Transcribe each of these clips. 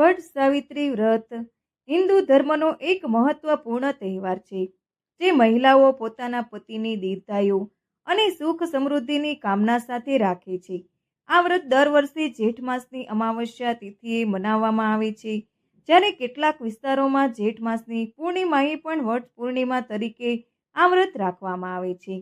વટ સાવિત્રી વ્રત. હિન્દુ ધર્મનો એક મહત્વપૂર્ણ તહેવાર છે, જે મહિલાઓ પોતાના પતિની દીર્ઘાયુ અને સુખ સમૃદ્ધિની કામના સાથે રાખે છે. આ વ્રત દર વર્ષે જેઠ માસની અમાવસ્યા તિથિએ મનાવવામાં આવે છે, જ્યારે કેટલાક વિસ્તારોમાં જેઠ માસની પૂર્ણિમાએ પણ વટ પૂર્ણિમા તરીકે આ વ્રત રાખવામાં આવે છે.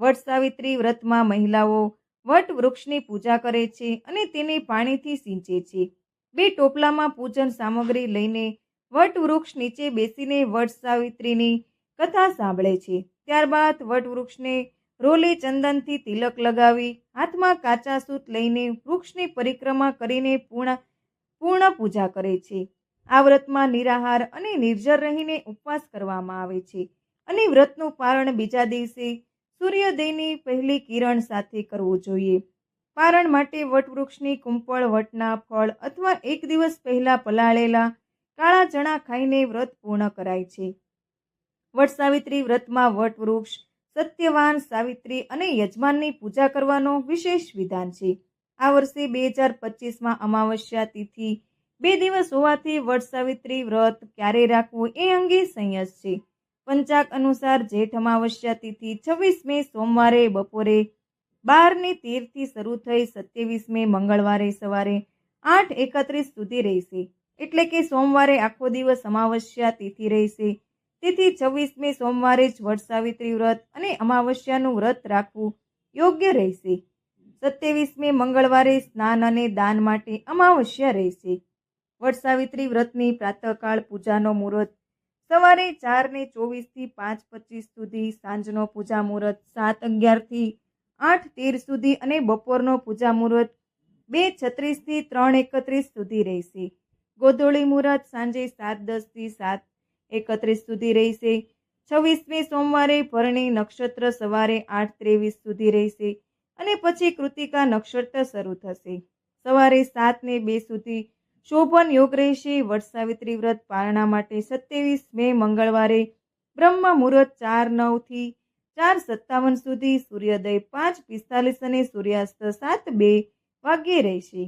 વટ સાવિત્રી વ્રતમાં મહિલાઓ વટ વૃક્ષની પૂજા કરે છે અને તેને પાણીથી સિંચે છે. બે ટોપલામાં પૂજન સામગ્રી લઈને વટવૃક્ષ નીચે બેસીને વટ સાવિત્રીની કથા સાંભળે છે. ત્યારબાદ વટવૃક્ષને રોલે ચંદનથી તિલક લગાવી, હાથમાં કાચા સૂત લઈને વૃક્ષની પરિક્રમા કરીને પૂર્ણ પૂર્ણ પૂજા કરે છે. આ વ્રતમાં નિરાહાર અને નિર્જર રહીને ઉપવાસ કરવામાં આવે છે અને વ્રતનું પારણ બીજા દિવસે સૂર્યોદયની પહેલી કિરણ સાથે કરવું જોઈએ. પારણ માટે વટવૃક્ષની કુંપળ, વટના ફળ અથવા એક દિવસ પહેલા પલાળેલા કાળા ચણા ખાઈને વ્રત પૂર્ણ કરાય છે. વટ સાવિત્રી વ્રતમાં વટવૃક્ષ, સત્યવાન સાવિત્રી અને યજમાનની પૂજા કરવાનો વિશેષ વિધાન છે. આ વર્ષે બે હજાર પચીસમાં અમાવસ્યા તિથિ બે દિવસ હોવાથી વટ સાવિત્રી વ્રત ક્યારે રાખવું એ અંગે સંયસ છે. પંચાગ અનુસાર જેઠ અમાવસ્યા તિથિ છવ્વીસ મે સોમવારે બપોરે બારને તેરથી શરૂ થઈ સત્યાવીસ મે મંગળવારે સવારે આઠ એકત્રીસ સુધી રહેશે. એટલે કે સોમવારે આખો દિવસ અમાવસ્યા તિથિ રહેશે. તેથી છવ્વીસ મે સોમવારે જ વટ વ્રત અને અમાવસ્યાનું વ્રત રાખવું યોગ્ય રહેશે. સત્યાવીસ મે મંગળવારે સ્નાન અને દાન માટે અમાવસ્યા રહેશે. વટ વ્રતની પ્રાતઃકાળ પૂજાનો મુહૂર્ત સવારે ચાર ને ચોવીસથી પાંચ પચીસ સુધી સાંજનો પૂજા મુહૂર્ત સાત અગિયારથી આઠ તેર સુધી અને બપોરનો પૂજા મુહૂર્ત બે છત્રીસથી ત્રણ એકત્રીસ સુધી રહેશે. ગોધોળી મુહૂર્ત સાંજે સાત દસથી સાત એકત્રીસ સુધી રહેશે. છવ્વીસમી સોમવારે ભરણી નક્ષત્ર સવારે આઠ ત્રેવીસ સુધી રહેશે અને પછી કૃતિકા નક્ષત્ર શરૂ થશે. સવારે સાત ને બે સુધી શોભન યોગ રહેશે. વટ સાવિત્રી વ્રત પારણા માટે સત્યાવીસ મે મંગળવારે બ્રહ્મ મુહૂર્ત ચાર નવથી ચાર સત્તાવન સુધી સૂર્યોદય પાંચ પિસ્તાલીસ અને સૂર્યાસ્ત સાત બે વાગ્યે રહેશે.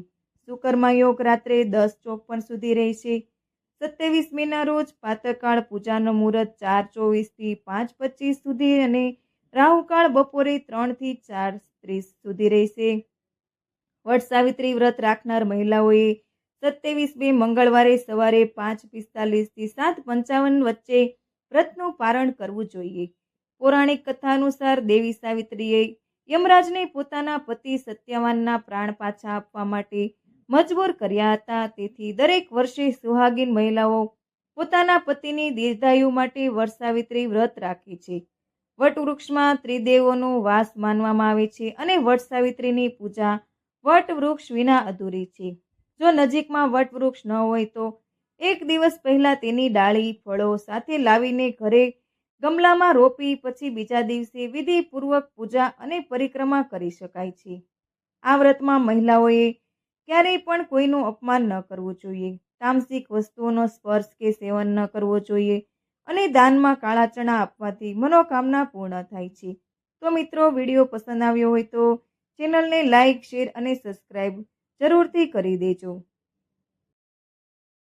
શુકર્મા યોગ રાત્રે દસ ચોપન સુધી રહેશે. સત્યાવીસ મેના રોજ પાતકાળ પૂજાનો મુહૂર્ત ચાર ચોવીસથી પાંચ પચીસ સુધી અને રાહુકાળ બપોરે ત્રણથી ચાર ત્રીસ સુધી રહેશે. વટ સાવિત્રી વ્રત રાખનાર મહિલાઓએ સત્યાવીસ બે મંગળવારે સવારે પાંચ પિસ્તાલીસથી સાત પંચાવન વચ્ચે વ્રતનું પારણ કરવું જોઈએ. પૌરાણિક કથા અનુસાર દેવી સાવિત્રીએ યમરાજને પોતાના પતિ સત્યવાનના પ્રાણ પાછા આપવા માટે મજબૂર કર્યા હતા. તેથી દરેક વર્ષે સુહાગીન મહિલાઓ પોતાના પતિની દીર્ઘાયુ માટે વર્ષાવિત્રી વ્રત રાખે છે. વટવૃક્ષમાં ત્રિદેવોનો વાસ માનવામાં આવે છે અને વટસાવિત્રીની પૂજા વટવૃક્ષ વિના અધૂરી છે. જો નજીકમાં વટવૃક્ષ ન હોય તો એક દિવસ પહેલાં તેની ડાળી, ફળો સાથે લાવીને ઘરે ગમલામાં રોપી પછી બીજા દિવસે વિધિપૂર્વક પૂજા અને પરિક્રમા કરી શકાય છે. આ વ્રતમાં મહિલાઓએ ક્યારેય પણ કોઈનું અપમાન ન કરવું જોઈએ. તામસિક વસ્તુઓનો સ્પર્શ કે સેવન ન કરવો જોઈએ અને દાનમાં કાળા ચણા આપવાથી મનોકામના પૂર્ણ થાય છે. તો મિત્રો, વીડિયો પસંદ આવ્યો હોય તો ચેનલને લાઇક શેર અને સબસ્ક્રાઈબ જરૂરથી કરી દેજો.